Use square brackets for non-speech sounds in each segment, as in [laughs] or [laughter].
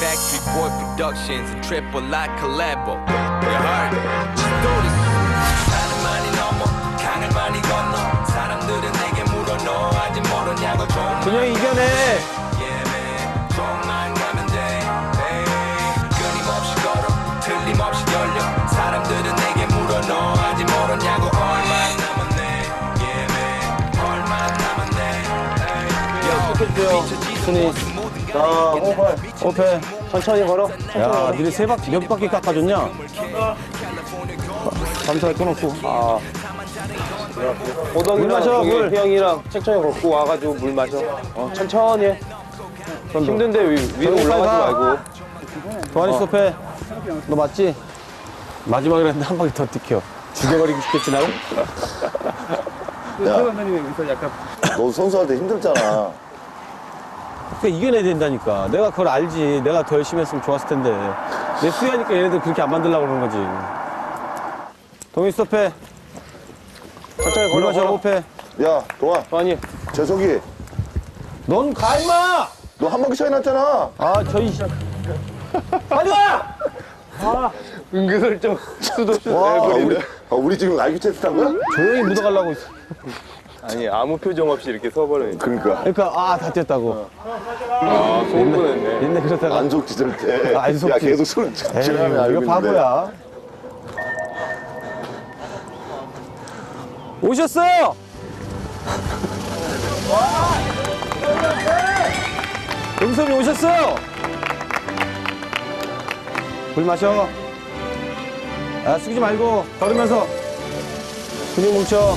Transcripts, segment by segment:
Factory Boy Productions and Triple I collabo. You heard? Just do this. 산을 많이 넘어 강을 많이 건너 사람들은 내게 물어 너 아직 모르냐고 좀 그냥 이겨내. Yeah, man. 좀만 가면 돼. Hey. 끊임없이 걸어 틀림없이 열려 사람들은 내게 물어 너 아직 모르냐고 얼마 남았네. Yeah, man. 얼마 남았네. Hey. 순이. 자, 호흡. 오페. 천천히 걸어. 야, 니네 세 바퀴, 몇 바퀴 깎아줬냐? 감사히 끊었고. 아, 물 마셔, 물. 휘영이랑 천천히 걷고 와가지고 물 마셔. 어, 천천히 해. 힘든데 위, 위로 저기 올라가지 가. 말고. 도안이 스톱해. 너 맞지? 마지막에 했는데 한 바퀴 더 뛰켜. 죽여버리고 싶겠지, 나를? 너 선수할 때 힘들잖아. 그러니까 이겨내야 된다니까. 내가 그걸 알지. 내가 더 열심히 했으면 좋았을 텐데. 내 수야니까 얘네들 그렇게 안 만들려고 그러는 거지. 동희 스톱해. 마셔, 걸어. 호패. 야, 동아, 아니, 재석이, 넌 가, 임마! 너 한 바퀴 차이 났잖아. 아, 저희. 빨리 가! 은근슬쩍 수도 와, 아, 우리. 아, 우리 지금 IQ 테스트 한 거야? 조용히 묻어가려고 있어. 아니, 아무 표정 없이 이렇게 서버리니까. 그러니까. 그러니까, 아, 다 뛰었다고. 아, 돋았네. 옛날 그러다가. 안 속 지, 절대. 안 속지. 야, 계속 술 에이, 알고 이거 있는데. 바보야. 오셨어요! [laughs] 용섭이 오셨어요! 물 마셔. 아, 숙이지 말고, 걸으면서. 근육 뭉쳐.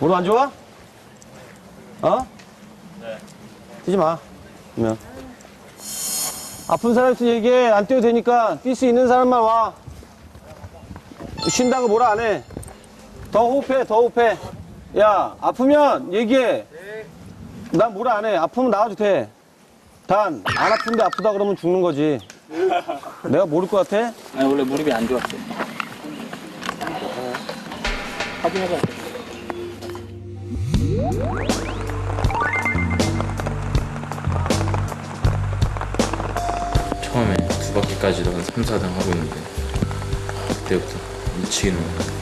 무릎 안 좋아? 어? 네. 뛰지 마. 그러면. 아픈 사람 있으면 얘기해. 안 뛰어도 되니까 뛸 수 있는 사람만 와. 쉰다고 뭐라 안 해. 더 호흡해, 더 호흡해. 야, 아프면 얘기해. 난 뭐라 안 해. 아프면 나와도 돼. 단, 안 아픈데 아프다 그러면 죽는 거지. 내가 모를 것 같아? 아니 원래 무릎이 안 좋았어. 확인해봐. 처음에 두 바퀴까지도 한 3, 4등 하고 있는데 그때부터 미치겠는 거야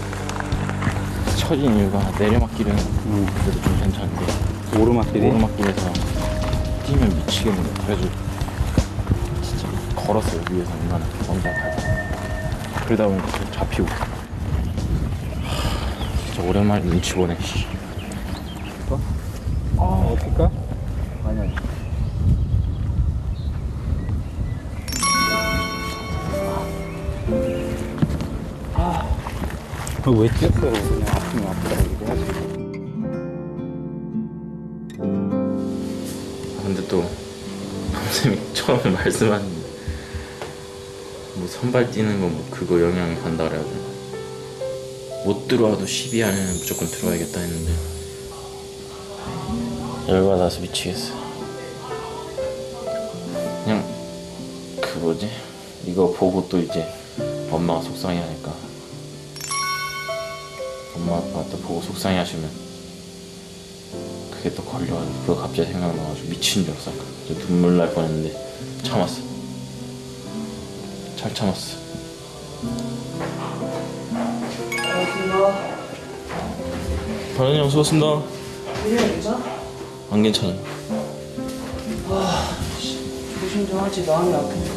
처진 이유가 내리막길은 그래도 좀 괜찮은데 오르막길이? 오르막길에서 뛰면 미치겠는 거야 그래가지고 진짜 걸었어요 위에서 얼마나 엄살하고 그러다 보니까 계속 잡히고. 하, 진짜 오랜만에 눈치 보네 씨. 왜 뛰었어? 근데 또 선생님이 처음에 말씀하셨는데 뭐 선발 뛰는 거 뭐 그거 영향이 간다 그래가지고 못 들어와도 12 안에는 무조건 들어와야겠다 했는데 열받아서 미치겠어 그냥 그 뭐지? 이거 보고 또 이제 엄마가 속상해 하니까. 엄마 아빠가 또 보고 속상해 하시면 그게 또 걸려가지고 그거 갑자기 생각나가지고 미친 줄 알았어. 눈물 날 뻔했는데 참았어. 잘 참았어. 반현이 형 수고했습니다 안 괜찮아 조심 좀 하지 마음이 아픈데.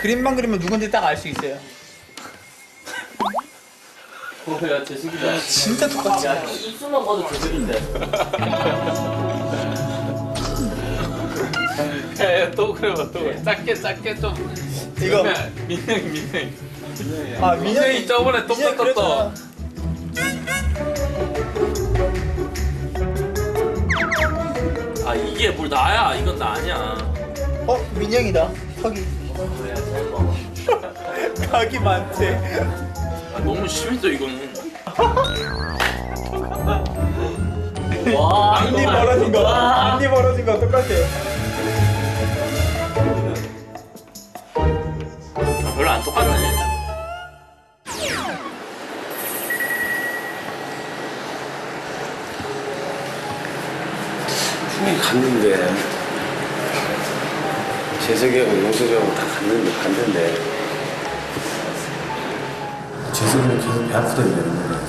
그림만 그리면 누군지 딱 알 수 있어요. 뭐야 재숙이다 진짜 똑같지. 입술만 봐도 재숙인데 [laughs] 또 그래봐 또 그래 작게 작게 좀 이거 민영이 민영이 아 민영이 저번에 똥 민영이 떴다 아 이게 뭘 나야 이건 나 아니야 어 민영이다. 턱이. [laughs] 각이 많대. 너무 심했어 이거는. 와, 앞니 벌어진 거. 앞니 벌어진 거 똑같아. 똑같네. 분명히 갔는데 재석이하고 용석이하고 다 갔는데 갔는데. 재석이는 계속 배 아프다는 거예요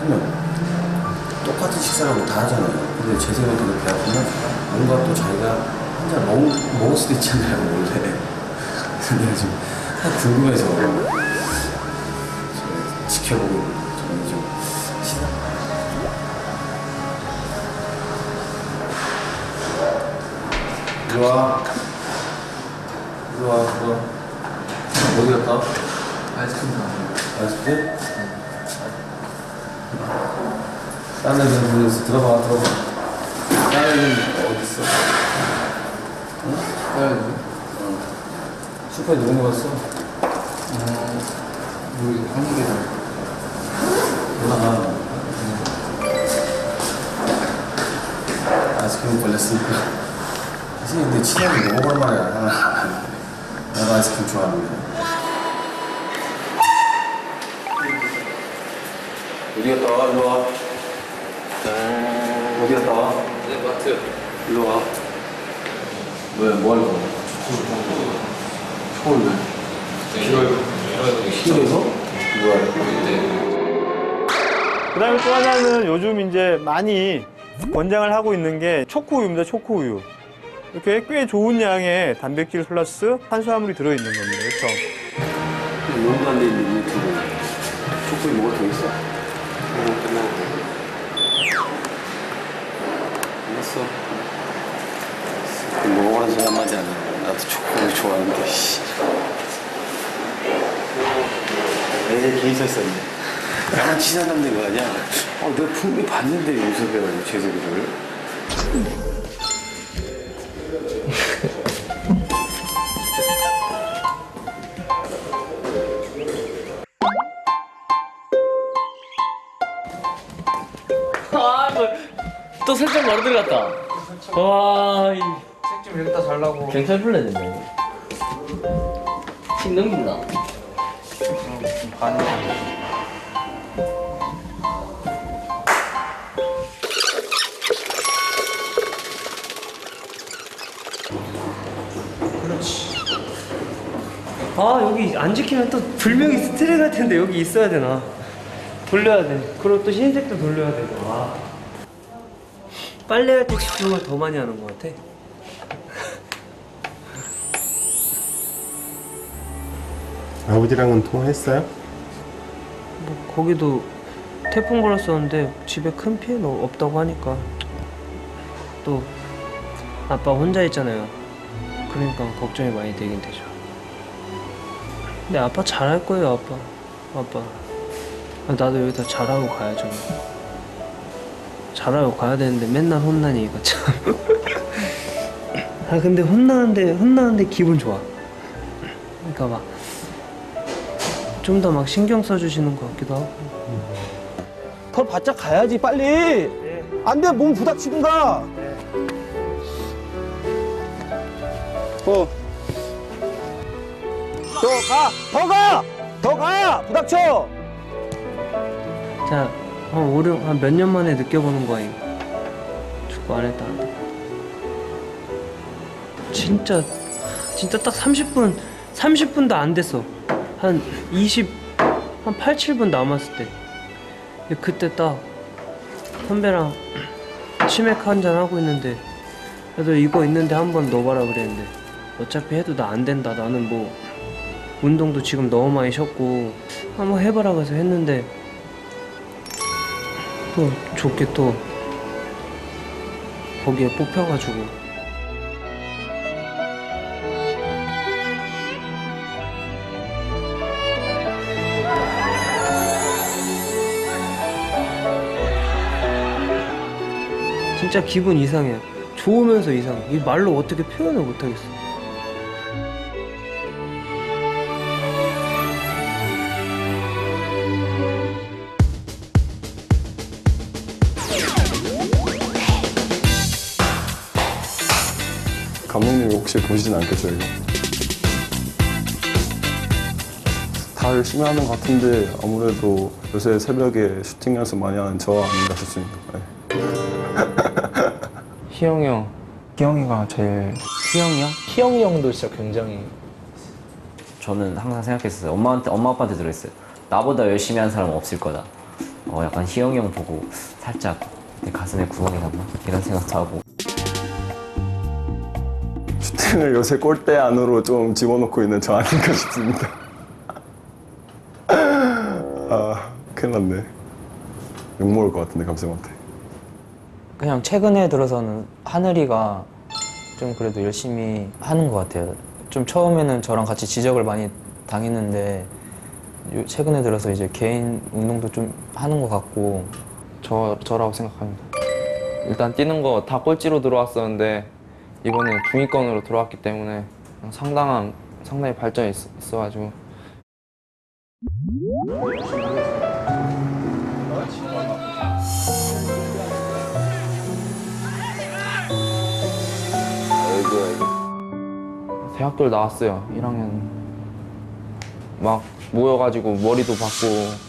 그러면 똑같은 식사라고 다 하잖아요. 근데 재석이는 계속 배 아프면 뭔가 또 자기가 혼자 먹, 먹을 수도 있잖아요 원래. [laughs] 근데 지금 다 궁금해서 저 지켜보고 저는 좀 시다 이리 와. 이리 와, 이리 와. 어디 갔다? 아이스크림 사 아이스크림? 딴 애들 보내서 들어가, 들어가. 딴 애들 어딨어? 응? 딴 애들? 응. 슈퍼에 누구 먹었어? 어, 우리 한국에서. 올라가. 아이스크림 걸렸으니까. 사실 근데 친하게 너무 오랜만에 하나 나도 아이스크림 좋아하는데 어디 갔다 와? 일로 와 어디 갔다 와? 네 마트 일로 와 왜? 뭐 하려고? 초콜릿 왜? 필요 뭐야? 그다음에 또 하나는 요즘 이제 많이 권장을 하고 있는 게 초코우유입니다. 초코우유. 이렇게 꽤 좋은 양의 단백질 플러스 탄수화물이 들어있는 겁니다. 그렇죠? 몸도 안돼 있는 유튜브 초콜릿 먹을 더 있어? 어, 끝나고 알았어 그 먹어라는 사람 하지 않아 나도 초콜릿 좋아하는데 씨. 내 개인 있었네 나랑 친한 남자인 거 아니야? 어, 내가 분명히 봤는데 윤석이랑 재석이를 아, 이거 또 설정 바로 들어갔다. 와, 이. 색좀 여기다 잘라고. 경찰 불러야 된다. 침 넘긴다. 아 여기 안 지키면 또 불명이 스트레스 갈 텐데 여기 있어야 되나 돌려야 돼 그리고 또 흰색도 돌려야 되고 아. 빨래할 때 집중을 더 많이 하는 것 같아 아버지랑은 통화했어요? 뭐 거기도 태풍 불었었는데 집에 큰 피해는 없다고 하니까 또 아빠 혼자 있잖아요. 그러니까 걱정이 많이 되긴 되죠. 근데 아빠 잘할 거예요 아빠. 아빠. 아, 나도 여기다 잘하고 가야죠. 잘하고 가야 되는데 맨날 혼나니 이거 참. [laughs] 아 근데 혼나는데 혼나는데 기분 좋아. 그러니까 막 좀 더 막 신경 써주시는 것 같기도 하고. 덜 바짝 가야지 빨리. 안 돼 몸 부닥치고 가. 어. 더 가, 더 가, 더 가, 부닥쳐. 자, 한 오륙 한몇 년 만에 느껴보는 거야 이거. 축구 안 했다. 진짜 진짜 딱 30분 30분도 안 됐어. 한 20, 한 8, 7분 남았을 때. 그때 딱 선배랑 치맥 한 잔 하고 있는데 그래도 이거 있는데 한 번 넣어봐라 그랬는데 어차피 해도 나 안 된다. 나는 뭐 운동도 지금 너무 많이 쉬었고 한번 해봐라 그래서 했는데 또 좋게 또 거기에 뽑혀가지고 진짜 기분 이상해요. 좋으면서 이상해. 이 말로 어떻게 표현을 못하겠어. 감독님이 혹시 보시진 않겠죠, 이거? 다 열심히 하는 것 같은데 아무래도 요새 새벽에 슈팅 연습 많이 하는 저 아닌가 싶습니다. 네. 희영이 형. 희영이가 제일. 희영이 형? 희영이 형도 진짜 굉장히. 저는 항상 생각했어요. 엄마한테 엄마 아빠한테 들었어요. 나보다 열심히 하는 사람 은 없을 거다. 어 약간 희영이 형 보고 살짝 내 가슴에 구멍이 났나 이런 생각도 하고. 슈팅을 요새 골대 안으로 좀 집어넣고 있는 저 아닌가 싶습니다. [laughs] 아, 큰일 났네. 욕먹을 것 같은데, 감독한테. 그냥 최근에 들어서는 하늘이가 좀 그래도 열심히 하는 것 같아요. 좀 처음에는 저랑 같이 지적을 많이 당했는데 요- 최근에 들어서 이제 개인 운동도 좀 하는 것 같고 저, 저라고 생각합니다. 일단 뛰는 거 다 꼴찌로 들어왔었는데 이번에 중위권으로 들어왔기 때문에 상당한 상당히 발전이 있, 있어가지고 대학교를 나왔어요. 1학년. 막 모여가지고 머리도 받고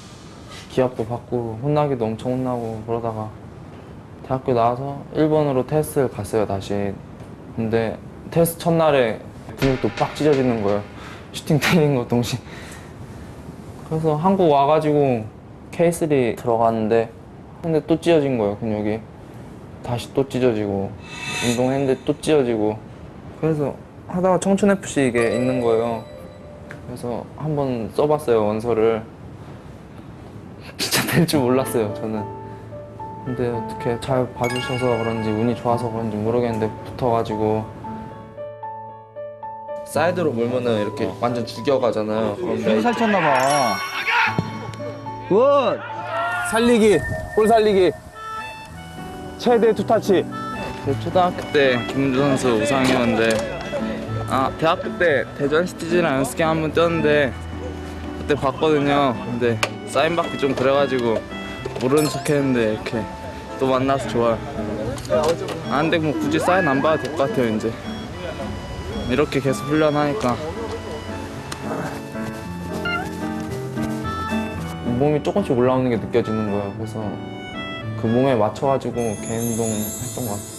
기합도 받고 혼나기도 엄청 혼나고 그러다가 대학교 나와서 1번으로 테스트를 갔어요 다시. 근데 테스트 첫날에 근육도 빡 찢어지는 거예요. [laughs] 슈팅 때리는 거 동시에. 그래서 한국 와가지고 K3 들어갔는데 근데 또 찢어진 거예요 근육이. 다시 또 찢어지고 운동했는데 또 찢어지고 그래서 하다가 청춘FC 이게 있는 거예요. 그래서 한번 써봤어요 원서를. 진짜 될 줄 몰랐어요 저는. 근데 어떻게 잘 봐주셔서 그런지 운이 좋아서 그런지 모르겠는데 붙어가지고. 사이드로 물면은 이렇게 완전 죽여가잖아요. 그런데 살쪘나봐. 굿! 살리기 볼 살리기. 최대 투타치 제 초등학교 때 김문주 선수 우상이었는데 아 대학교 때 대전 시티즈랑 연습 게임 한번 뛰었는데 그때 봤거든요. 근데 사인 받기 좀 그래가지고 모르는 척 했는데 이렇게 또 만나서 좋아요. 아 근데 뭐 굳이 사인 안 받아도 될 것 같아요 이제. 이렇게 계속 훈련하니까. 몸이 조금씩 올라오는 게 느껴지는 거예요. 그래서 그 몸에 맞춰가지고 개인 운동 했던 것 같아요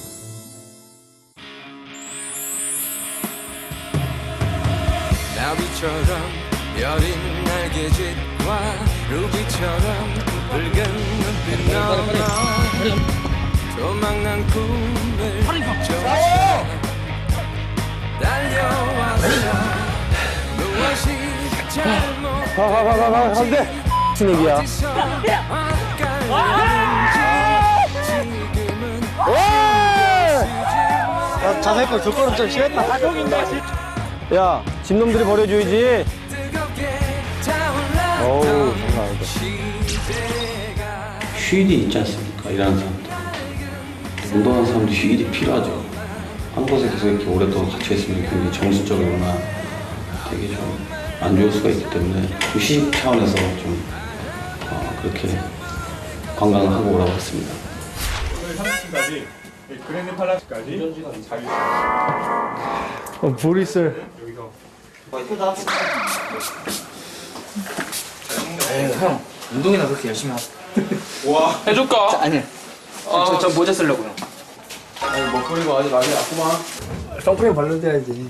나비처럼 여린 날개짓과 루비처럼 붉은 눈빛 넘어 조망난 꿈을 쫓아 달려왔어 무엇이 잘못 가가가가가 가운데. 무슨 얘기야? 어디서 엇갈렸는지 지금은 야, 자세히 조건은 좀 심했다. 야, 집놈들이 버려줘야지. 어우, 장난 아니다. 휴일이 있지 않습니까? 일하는 사람들. 운동하는 사람도 휴일이 필요하죠. 한 곳에 계속 이렇게 오랫동안 갇혀 있으면 굉장히 정신적으로나 되게 좀 안 좋을 수가 있기 때문에 휴식 차원에서 좀 어, 그렇게 관광을 하고 오라고 했습니다. 어, 보리 슬. 운동이나 그렇게 열심히 하세요. [laughs] 해줄까? 아니, 저, 저 모자 쓰려고요. 선크림 발라줘야지.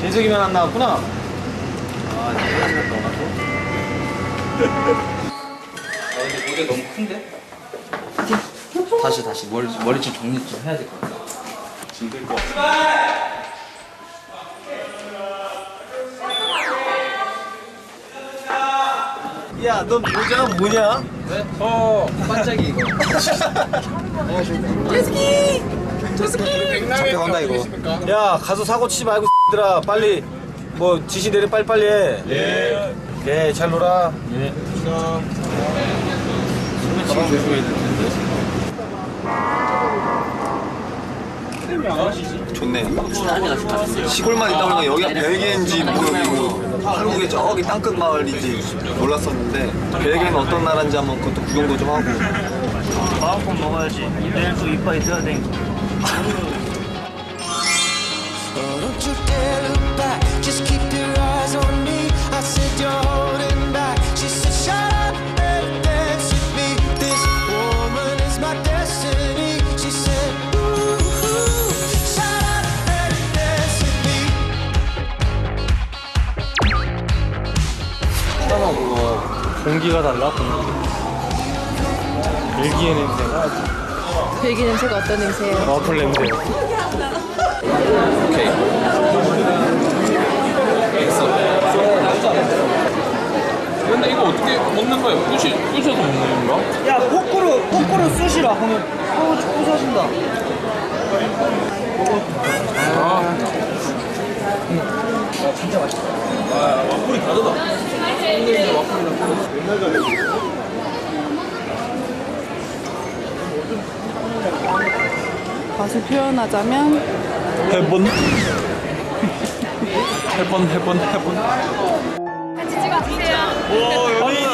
재석이면 안 나왔구나. 모자 너무 큰데? 다시 다시 머리 머리 좀 정리 좀 해야 될 것 같아. 야, 너 모자가 뭐냐? 어 반짝이 이거. 잡혀간다 이거. 야, 가서 사고 치지 말고 들아 빨리 뭐 지시 내려 빨리 빨리 해. 예. 예, 잘 놀아. 예. 좋네. 시골만 있다 보니까 여기가 벨기에인지 뭐 여기 뭐 한국의 저기 땅끝 마을인지 몰랐었는데 벨기에는 어떤 나라인지 한번 그것도 구경도 좀 하고 번 먹어야지. 내일 또 이빨 있어야 되니까. Don't you dare look back, just keep your eyes on me. I said you're holding back. She said, Shut up 공기가 달라 공기. 일기의 냄새가 배기 냄새가 어떤 냄새예요? 와플 냄새. 근데 이거 어떻게 먹는 거예요? 부시, 부셔서 먹는 건가? 야, 포크로, 포크로 쑤시라. 그러면 어, 부서진다. 맛을 표현하자면 해본. [laughs] 해본 해본 해본. 같이 찍어주세요. 오 연예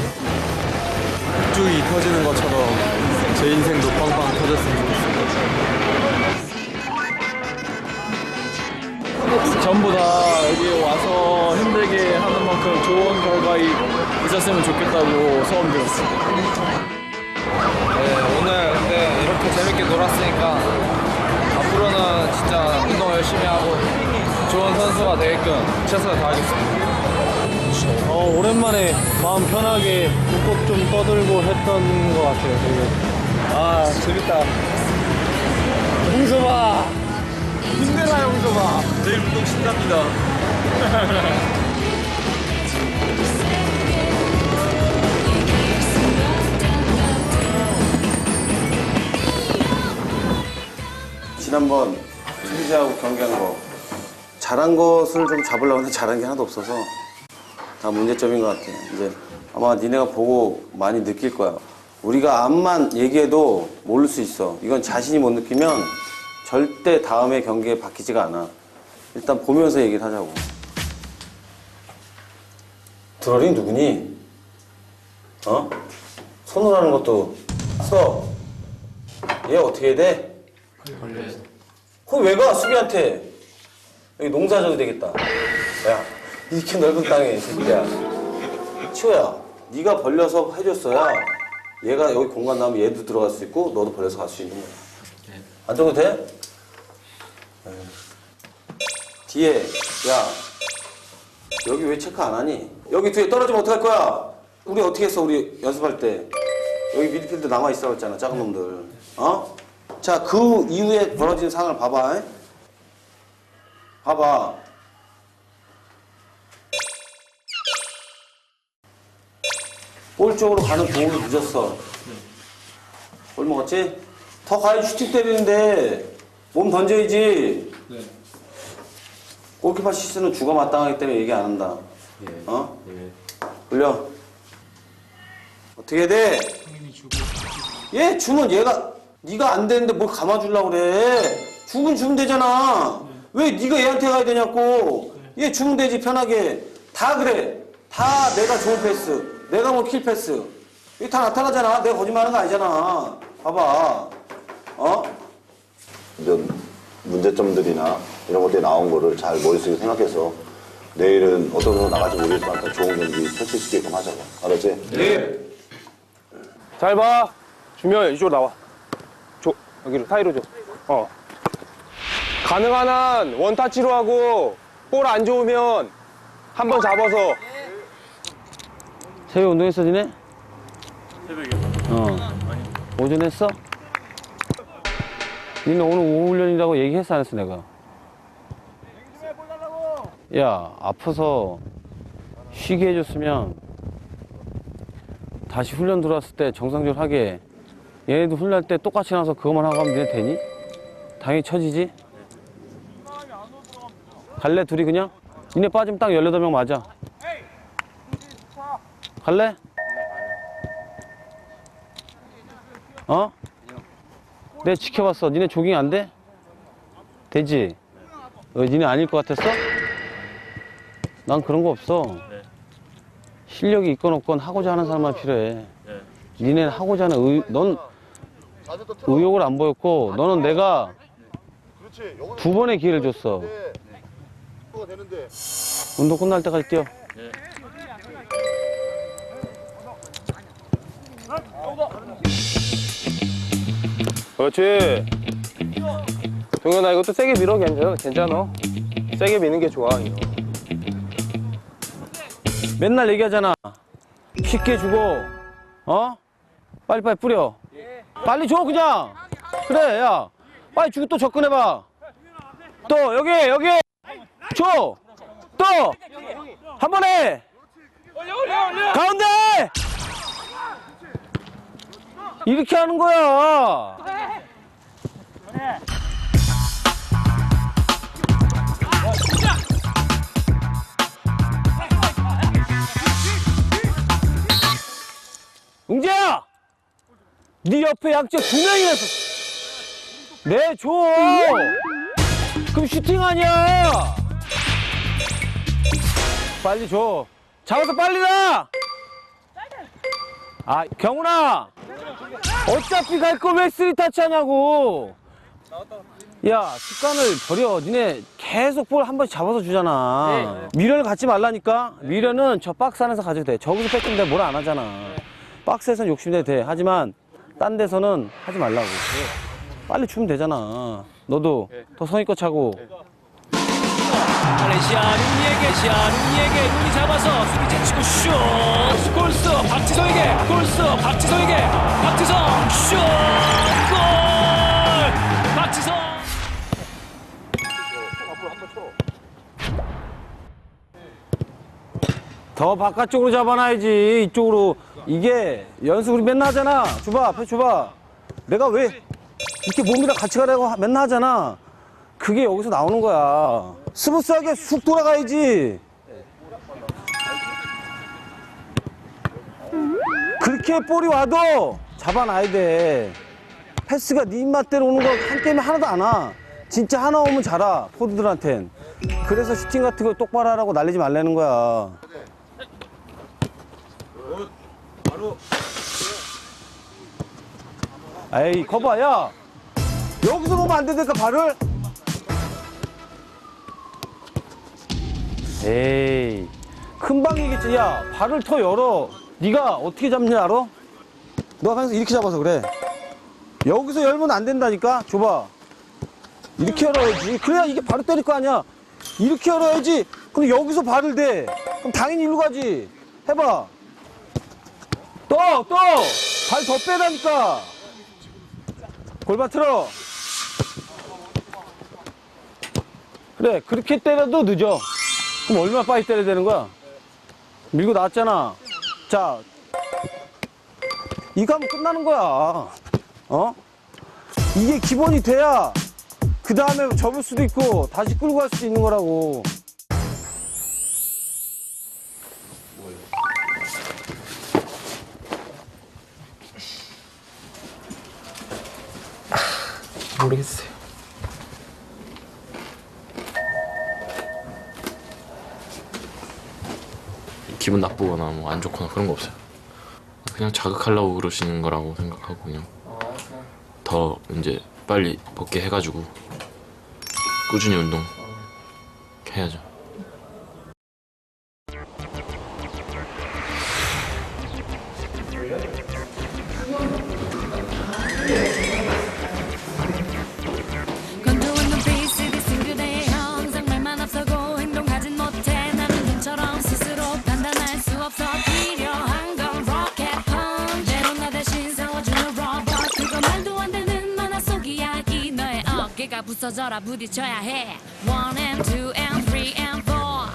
쭉이 터지는 것처럼 제 인생도 빵빵 터졌으면 좋겠습니다. 전부 다 여기 와서 힘들게 하는 만큼 좋은 결과 있었으면 좋겠다고 소원 들었습니다. 네, 오늘 근데 이렇게 재밌게 놀았으니까 앞으로는 진짜 운동 열심히 하고 좋은 선수가 되게끔 최선을 다하겠습니다. 어, 오랜만에 마음 편하게 묵곡 좀 떠들고 했던 것 같아요, 되게. 아, 재밌다. 홍서봐! 힘내라, 홍서봐! 내일 운동 신납니다. [laughs] 지난번 트리즈하고 경기한 거 잘한 것을 좀 잡으려고 하는데 잘한 게 하나도 없어서 다 문제점인 것 같아. 이제 아마 니네가 보고 많이 느낄 거야. 우리가 암만 얘기해도 모를 수 있어. 이건 자신이 못 느끼면 절대 다음에 경기에 바뀌지가 않아. 일단 보면서 얘기를 하자고. 드러링 누구니? 어? 손으로 하는 것도 써. 얘 어떻게 해야 돼? 거기 왜 가? 수비한테. 여기 농사 져도 되겠다. 야, 이렇게 넓은 땅에, 이 새끼야. 치호야, 네가 벌려서 해줬어야 얘가 여기 공간 나오면 얘도 들어갈 수 있고 너도 벌려서 갈 수 있는 거야. 안 정도 돼? 에휴. 뒤에, 야, 여기 왜 체크 안 하니? 여기 뒤에 떨어지면 어떡할 거야? 우리 어떻게 했어, 우리 연습할 때? 여기 미드필드 남아있어 했잖아, 작은 놈들. 어? 자, 그 이후에 벌어진 상황을 봐봐. 에? 봐봐. 볼 쪽으로 가는 공을 늦었어. 볼 먹었지? 더 가야지 슈팅 때리는데 몸 던져야지. 골키퍼 시스는 죽어 마땅하기 때문에 얘기 안 한다. 어? 돌려. 어떻게 돼? 얘 주면 얘가 네가 안 되는데 뭘 감아주려고 그래. 주면 주면 되잖아. 왜 네가 얘한테 가야 되냐고. 얘 주면 되지 편하게. 다 그래. 다 내가 좋은 패스. 내가 뭐 킬 패스. 이게 다 나타나잖아. 내가 거짓말하는 거 아니잖아. 봐봐. 어? 이런 문제점들이나 이런 것들이 나온 거를 잘 머릿속에 생각해서 내일은 어떤 선수 나갈지 모르겠지만 더 좋은 경기 펼칠 수 있게끔 하자고. 알았지? 잘 봐. 주면 이쪽으로 나와. 줘. 여기로 사이로 줘. 어. 가능한 한 원타치로 하고 볼 안 좋으면 한 번 잡아서. 새벽 운동했어, 니네? 새벽에. 어. 오전 했어? 니네 오늘 오후 훈련이라고 얘기했어 안 했어 내가? 야 아파서 쉬게 해줬으면 다시 훈련 들어왔을 때 정상적으로 하게 얘네도 훈련할 때 똑같이 나와서 그것만 하고 하면 니네 되니? 당연히 처지지? 갈래 둘이 그냥? 니네 빠지면 딱 18명 맞아 갈래? 어? 내가 지켜봤어. 니네 조깅 안 돼? 되지? 어, 니네 아닐 것 같았어? 난 그런 거 없어. 실력이 있건 없건 하고자 하는 사람만 필요해. 니네는 하고자 하는 의, 넌 의욕을 안 보였고, 너는 내가 두 번의 기회를 줬어. 운동 끝날 때까지 뛰어. 그렇지. 동현아 이것도 세게 밀어 괜찮아. 괜찮아. 세게 미는 게 좋아. 이거. 맨날 얘기하잖아. 쉽게 주고, 어? 빨리빨리 뿌려. 빨리 줘, 그냥. 그래, 야. 빨리 주고 또 접근해 봐. 또, 여기, 여기. 줘. 또. 한 번에. 가운데! 이렇게 하는 거야. 웅재야! 네 옆에 약자 두 명이나 있어. 네, 줘! 그럼 슈팅 아니야! 빨리 줘. 잡아서 빨리 나! 아, 경훈아! 어차피 갈 거 왜 쓰리 타치 하냐고! 야, 습관을 버려. 니네 계속 볼 한 번씩 잡아서 주잖아. 미련을 갖지 말라니까? 미련은 저 박스 안에서 가져도 돼. 저기서 뺏기면 내가 뭐라 안 하잖아. 박스에선 욕심내도 돼. 하지만 딴 데서는 하지 말라고. 빨리 주면 되잖아. 너도 더 성의껏 차고. 말레이시아 룬니에게 시아 룬니에게 룬이 잡아서 수비 제치고 슛 골스 박지성에게 골스 박지성에게 박지성 슛골 박지성 더 바깥쪽으로 잡아놔야지. 이쪽으로. 이게 연습 우리 맨날 하잖아. 줘봐, 앞에 줘봐. 내가 왜 이렇게 몸이랑 같이 가라고 하- 맨날 하잖아. 그게 여기서 나오는 거야. 스무스하게 쑥 돌아가야지. 그렇게 볼이 와도 잡아놔야 돼. 패스가 네 입맛대로 오는 거한 게임에 하나도 안 와. 진짜 하나 오면 잘아, 포드들한텐. 그래서 슈팅 같은 거 똑바로 하라고 날리지 말라는 거야. 에이, 거봐, 야! 여기서 놓으면 안 된다니까, 발을? 에이, 큰 방이겠지. 야, 발을 더 열어. 네가 어떻게 잡는지 알아? 너가 항상 이렇게 잡아서 그래. 여기서 열면 안 된다니까? 줘봐. 이렇게 열어야지. 그래야 이게 바로 때릴 거 아니야. 이렇게 열어야지. 근데 여기서 발을 대. 그럼 당연히 일로 가지. 해봐. 또, 또! 발 더 빼라니까. 골반 틀어. 그래, 그렇게 때려도 늦어. 그럼 얼마나 빨리 때려야 되는 거야? 밀고 나왔잖아. 자, 이거 하면 끝나는 거야. 어? 이게 기본이 돼야 그 다음에 접을 수도 있고 다시 끌고 갈 수도 있는 거라고. 모르겠어요. 기분 나쁘거나 뭐 안 좋거나 그런 거 없어요. 그냥 자극하려고 그러시는 거라고 생각하고 그냥 더 이제 빨리 벗게 해가지고 꾸준히 운동 해야죠. 부딪혀야 해 One and two and three and four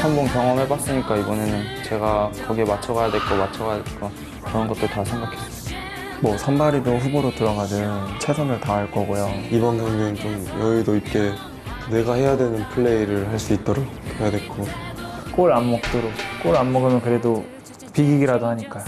한번 경험해봤으니까 이번에는 제가 거기에 맞춰가야 될 거 맞춰가야 될 거 그런 것도 다 생각했어요. 뭐 선발이든 후보로 들어가든 최선을 다할 거고요. 이번 경기는 좀 여유도 있게 내가 해야 되는 플레이를 할 수 있도록 해야 됐고 골 안 먹도록 골 안 먹으면 그래도 비기기라도 하니까요.